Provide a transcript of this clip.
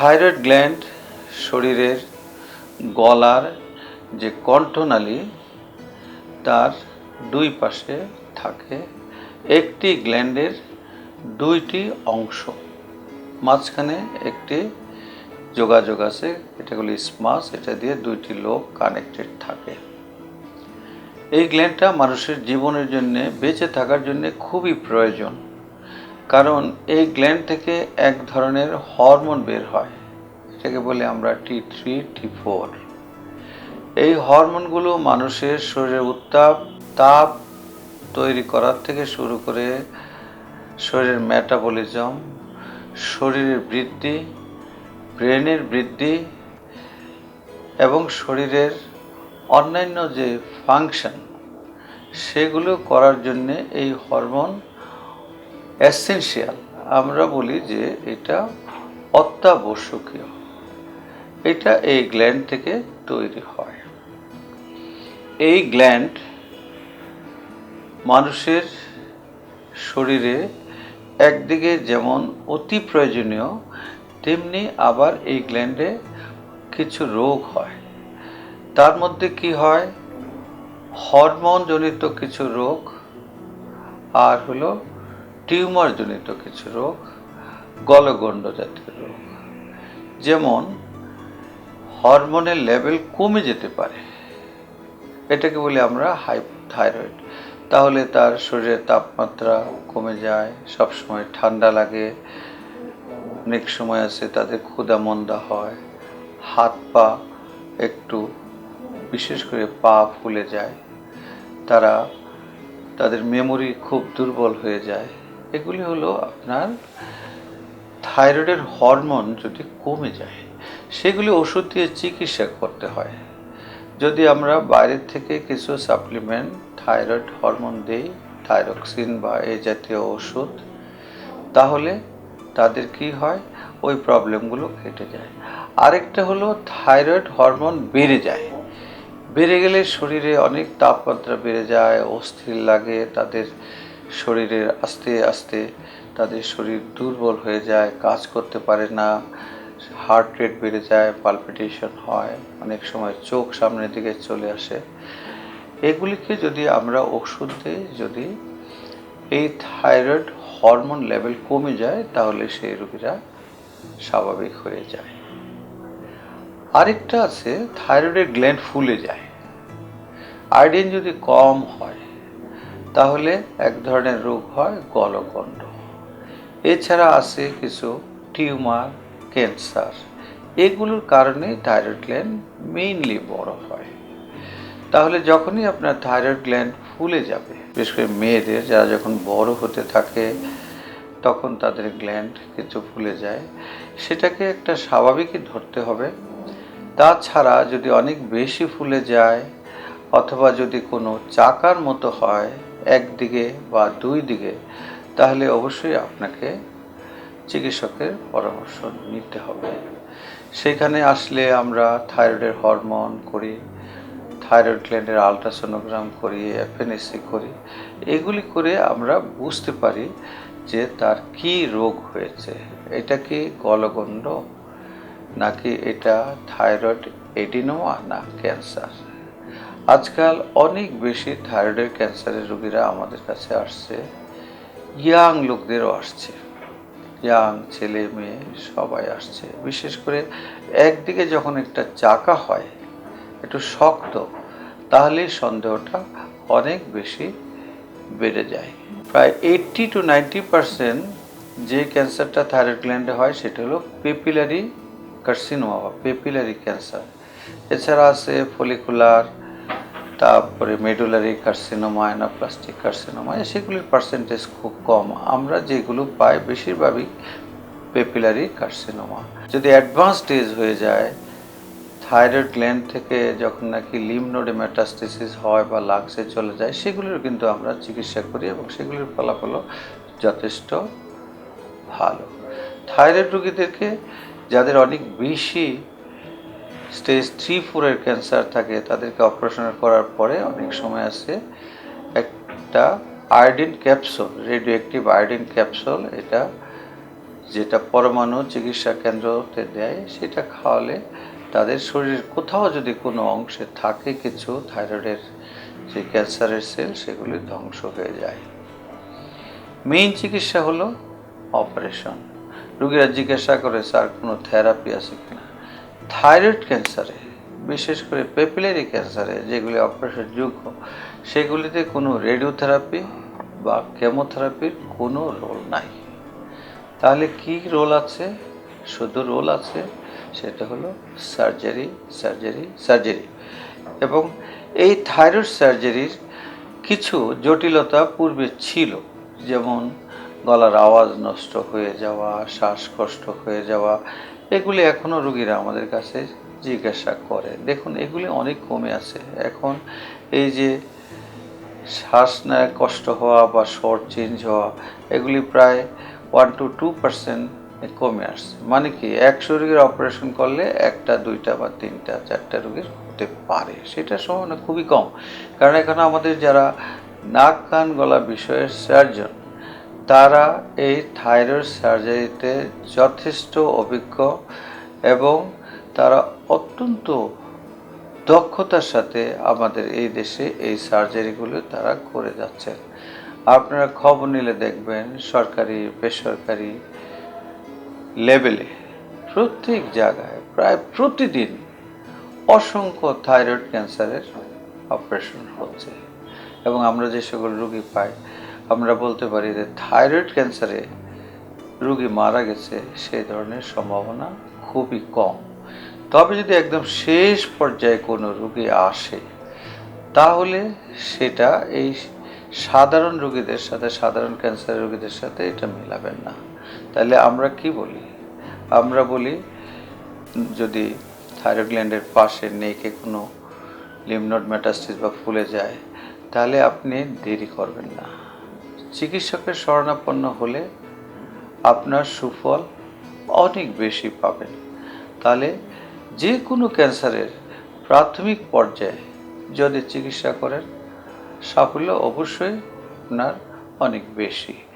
Thyroid gland শরীরের গলার যে কণ্ঠনালী, তার দুই পাশে থাকে একটি গ্ল্যান্ডের দুইটি অংশ। মাঝখানে একটি যোগাযোগ আছে এটাগুলি স্মাস, এটা দিয়ে দুইটি লোক কানেক্টেড থাকে। এই গ্ল্যান্ডটা মানুষের জীবনের জন্যে, বেঁচে থাকার জন্য খুবই প্রয়োজন। কারণ এই গ্ল্যান্ড থেকে এক ধরনের হরমোন বের হয়, এটাকে বলি আমরা টি থ্রি টি ফোর এই হরমোনগুলো মানুষের শরীরের উত্তাপ, তাপ তৈরি করার থেকে শুরু করে শরীরের মেটাবলিজম শরীরের বৃদ্ধি, ব্রেনের বৃদ্ধি এবং শরীরের অন্যান্য যে ফাংশন সেগুলো করার জন্যে এই হরমোন এসেনশিয়াল আমরা বলি যে এটা অত্যাবশ্যকীয়। এটা এই গ্ল্যান্ড থেকে তৈরি হয়। এই গ্ল্যান্ড মানুষের শরীরে একদিকে যেমন অতি প্রয়োজনীয়, তেমনি আবার এই গ্ল্যান্ডে কিছু রোগ হয়। তার মধ্যে কি হয়? হরমোনজনিত কিছু রোগ, আর হলো টিউমার জনিত কিছু রোগ, গলগণ্ড জাতীয় রোগ। যেমন, হরমোনের লেভেল কমে যেতে পারে। এটাকে বলি আমরা হাইপোথাইরয়েড। তাহলে তার শরীরের তাপমাত্রা কমে যায় সব সময় ঠান্ডা লাগে, অনেক সময় আছে তাদের ক্ষুদা মন্দা হয়, হাত পা একটু বিশেষ করে পা ফুলে যায়, তারা, তাদের মেমোরি খুব দুর্বল হয়ে যায়। এগুলি হলো আপনার থাইরয়েডের হরমোন যদি কমে যায়, সেগুলি ওষুধ দিয়ে চিকিৎসা করতে হয়। যদি আমরা বাইরের থেকে কিছু সাপ্লিমেন্ট থাইরয়েড হরমোন দিই থাইরক্সিন বা এই জাতীয় ওষুধ, তাহলে তাদের কি হয়? ওই প্রবলেমগুলো কেটে যায়। আরেকটা হলো থাইরয়েড হরমোন বেড়ে যায়। বেড়ে গেলে শরীরে অনেক তাপমাত্রা বেড়ে যায়, অস্থির লাগে, তাদের শরীরের আস্তে আস্তে তাদের শরীর দুর্বল হয়ে যায়, কাজ করতে পারে না হার্ট রেট বেড়ে যায় পালপিটেশন হয়, অনেক সময় চোখ সামনের দিকে চলে আসে। এগুলিকে যদি আমরা ওষুধ দিই, যদি এই থাইরয়েড হরমোন লেভেল কমে যায়, তাহলে সেই রোগীরা স্বাভাবিক হয়ে যায়। আরেকটা আছে থাইরয়েডের গ্ল্যান্ড ফুলে যায়। আয়োডিন যদি কম হয় তাহলে এক ধরনের রোগ হয় গলগণ্ড এছাড়া আছে কিছু টিউমার, ক্যান্সার। এগুলোর কারণে থাইরয়েড গ্ল্যান্ড মেইনলি বড় হয়। তাহলে যখনই আপনার থাইরয়েড গ্ল্যান্ড ফুলে যাবে, বিশেষ করে মেয়েদের, যারা যখন বড় হতে থাকে, তখন তাদের গ্ল্যান্ড কিছু ফুলে যায়। সেটাকে একটা স্বাভাবিকই ধরতে হবে। তাছাড়া যদি অনেক বেশি ফুলে যায়, অথবা যদি কোনো চাকার মতো হয় একদিকে বা দুই দিকে, তাহলে অবশ্যই আপনাকে চিকিৎসকের পরামর্শ নিতে হবে। সেখানে আসলে আমরা থাইরয়েডের হরমোন করি, থাইরয়েড গ্ল্যান্ডের আলট্রাসোনোগ্রাম করি, এফএনএসি করি, এগুলি করে আমরা বুঝতে পারি যে তার কি রোগ হয়েছে। এটা কি গলগণ্ড নাকি এটা থাইরয়েড এডিনোমা না ক্যান্সার? আজকাল অনেক বেশি থাইরয়েডের ক্যান্সারের রোগীরা আমাদের কাছে আসছে। ইয়াং লোকদেরও আসছে। ইয়াং ছেলে, মেয়ে, সবাই আসছে। বিশেষ করে একদিকে যখন একটা চাকা হয়, একটু শক্ত, তাহলে সন্দেহটা অনেক বেশি বেড়ে যায়। প্রায় এইট্টি টু নাইনটি পারসেন্ট যে ক্যান্সারটা থাইরয়েড গ্ল্যান্ডে হয়, সেটা হলো পেপিলারি কার্সিনোমা বা পেপিলারি ক্যান্সার এছাড়া আছে ফলিকুলার তারপরে মেডুলারি কার্সিনোমা অ্যানাপ্লাস্টিক কার্সিনোমা সেগুলির পার্সেন্টেজ খুব কম। আমরা যেগুলো পাই বেশিরভাগই পেপিলারি কার্সিনোমা যদি অ্যাডভান্স স্টেজ হয়ে যায় থাইরয়েড গ্ল্যান্ড থেকে যখন নাকি লিম নোডে মেটাস্টেসিস হয় বা লাংসে চলে যায় সেগুলির কিন্তু আমরা চিকিৎসা করি এবং সেগুলির ফলাফলও যথেষ্ট ভালো। থাইরয়েড রোগীদেরকে যাদের অনেক বেশি স্টেজ থ্রি ফোরের ক্যান্সার থাকে, তাদেরকে অপারেশন করার পরে অনেক সময় আছে একটা iodine capsule radioactive iodine capsule এটা যেটা পরমাণু চিকিৎসা কেন্দ্রতে দেয়, সেটা খাওয়ালে তাদের শরীরের কোথাও যদি কোনো অংশে থাকে কিছু থাইরয়েডের যে ক্যান্সারের সেল, সেগুলি ধ্বংস হয়ে যায়। মেইন চিকিৎসা হলো অপারেশন রুগীরা জিজ্ঞাসা করে, স্যার, কোনো থেরাপি আছে কিনা? থাইরয়েড ক্যান্সারে, বিশেষ করে পেপিলারি ক্যান্সারে, যেগুলি অপারেশন যোগ্য, সেগুলিতে কোনো রেডিওথেরাপি বা কেমোথেরাপির কোনো রোল নাই। তাহলে কি রোল আছে? শুধু রোল আছে, সেটা হলো সার্জারি সার্জারি সার্জারি। এবং এই থাইরয়েড সার্জারির কিছু জটিলতা পূর্বে ছিল, যেমন গলার আওয়াজ নষ্ট হয়ে যাওয়া, শ্বাসকষ্ট হয়ে যাওয়া এগুলি এখনও রুগীরা আমাদের কাছে জিজ্ঞাসা করে। দেখুন, এগুলি অনেক কমে আছে। এখন এই যে শ্বাস নেয় কষ্ট হওয়া বা শর্ট চেঞ্জ হওয়া, এগুলি প্রায় ওয়ান টু টু পার্সেন্ট কমে আসছে। মানে কি, একশো রোগীর অপারেশন করলে একটা, দুইটা বা তিনটা, চারটা রুগীর হতে পারে। সেটা সম্ভাবনা খুবই কম। কারণ এখানে আমাদের যারা নাক, কান, গলা বিষয়ের সার্জন তারা এই থাইরয়েড সার্জারিতে যথেষ্ট অভিজ্ঞ এবং তারা অত্যন্ত দক্ষতার সাথে আমাদের এই দেশে এই সার্জারিগুলো তারা করে যাচ্ছেন। আপনারা খবর নিলে দেখবেন সরকারি, বেসরকারি লেভেলে প্রত্যেক জায়গায় প্রায় প্রতিদিন অসংখ্য থাইরয়েড ক্যান্সারের অপারেশন হচ্ছে এবং আমরা যে সকল রুগী পাই আমরা বলতে পারি যে থাইরয়েড ক্যান্সারে রুগী মারা গেছে, সেই ধরনের সম্ভাবনা খুবই কম। তবে যদি একদম শেষ পর্যায়ে কোনো রুগী আসে, তাহলে সেটা এই সাধারণ রুগীদের সাথে, সাধারণ ক্যান্সারের রুগীদের সাথে এটা মেলাবেন না। তাহলে আমরা কি বলি? আমরা বলি, যদি থাইরয়েড গ্ল্যান্ডের পাশে নেকে কোনো লিমনোড মেটাস্টিস বা ফুলে যায়, তাহলে আপনি দেরি করবেন না। চিকিৎসকের শরণাপন্ন হলে আপনার সুফল অনেক বেশি পাবেন। তাহলে যে কোনো ক্যান্সারের প্রাথমিক পর্যায়ে যদি চিকিৎসা করেন, সাফল্য অবশ্যই আপনার অনেক বেশি।